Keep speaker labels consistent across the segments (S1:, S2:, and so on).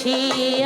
S1: বুঝি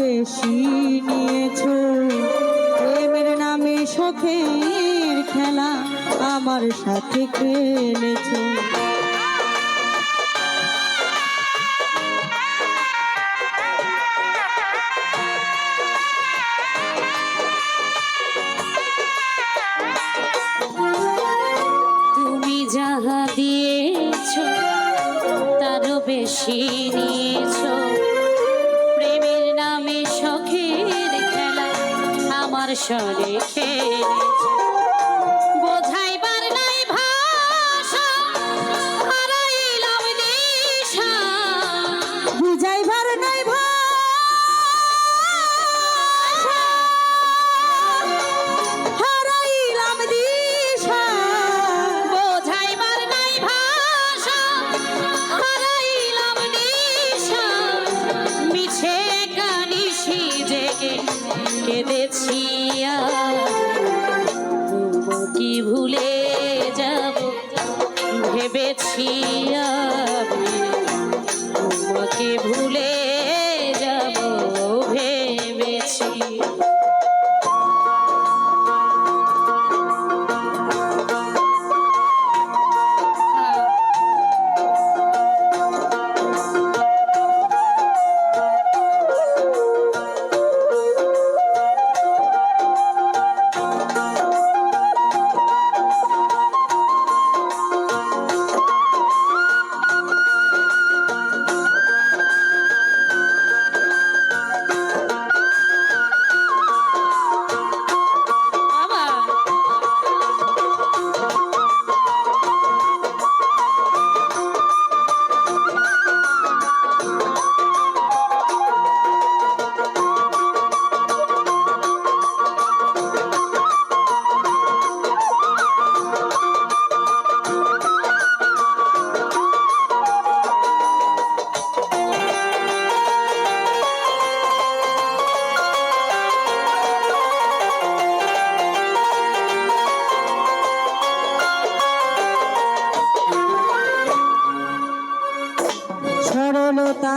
S1: বেশি নিয়েছ। প্রেমের নামে শখের খেলা আমার সাথে খেলেছ।
S2: তুমি যাহা দিয়েছ, তারও বেশি নিয়ে রেখে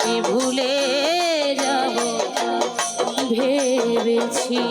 S2: আমি ভুলে যাব ভেবেছি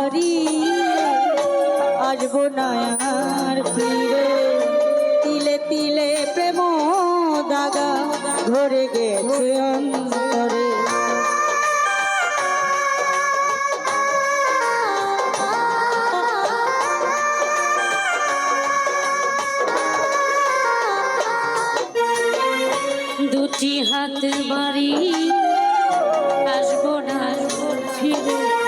S1: পারি আসব না আর ফিরে। তিলে তিলে প্রেম দাগা ধরে গেছে অন্তরে।
S2: দুটি হাত বাড়ি। আসব না ফিরে।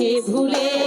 S1: তোমাকে
S2: ভুলে